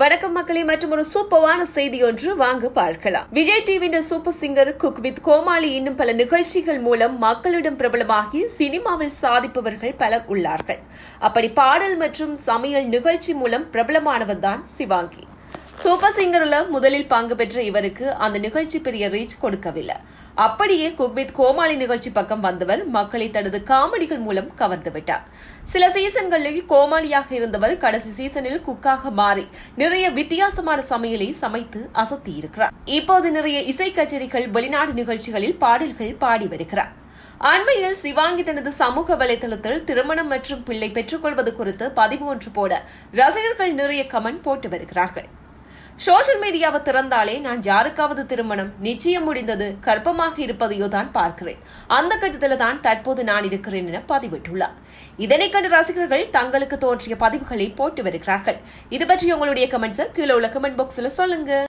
வணக்கம் மக்களே மற்றும் ஒரு சூப்பரான செய்தி ஒன்று வாங்க பார்க்கலாம். விஜய் டிவியின் super singer cook with Komali இன்னும் பல நிகழ்ச்சிகள் மூலம் மக்களிடம் பிரபலமாகி சினிமாவில் சாதிப்பவர்கள் பலர் உள்ளார்கள். அப்படி பாடல் மற்றும் சமையல் நிகழ்ச்சி மூலம் பிரபலமானவர் தான் சிவாங்கி. சூப்பர் சிங்கர்ல முதலில் பங்கு பெற்ற இவருக்கு அந்த நிகழ்ச்சி பெரிய ரீச் கொடுக்கவில்லை. அப்படியே குக்வித் கோமாளி நிகழ்ச்சி பக்கம் வந்தவர் மக்களை தனது காமெடிகள் மூலம் கவர்ந்து விட்டார். சில சீசன்களில் கோமாளியாக இருந்தவர் கடைசி சீசனில் குக்காக மாறி நிறைய வித்தியாசமான சமையலை சமைத்து அசத்தி இருக்கிறார் இப்போது நிறைய இசை கச்சேரிகள் வெளிநாடு நிகழ்ச்சிகளில் பாடல்கள் பாடி வருகிறார். அண்மையில் சிவாங்கி தனது சமூக வலைதளத்தில் திருமணம் மற்றும் பிள்ளை பெற்றுக்கொள்வது குறித்து பதிவு ஒன்று போட ரசிகர்கள் நிறைய கமெண்ட் போட்டு வருகிறார்கள். சோஷியல் மீடியாவை திறந்தாலே நான் யாருக்காவது திருமணம் நிச்சயம் முடிந்தது கர்ப்பமாக இருப்பதையோ தான் பார்க்கிறேன். அந்த கட்டத்தில் தான் தற்போது நான் இருக்கிறேன் என பதிவிட்டுள்ளார். இதனை கண்டு ரசிகர்கள் தங்களுக்கு தோன்றிய பதிவுகளை போட்டு வருகிறார்கள். இது பற்றி உங்களுடைய கமெண்ட்ஸை கீழே உள்ள கமெண்ட் பாக்ஸில் சொல்லுங்க.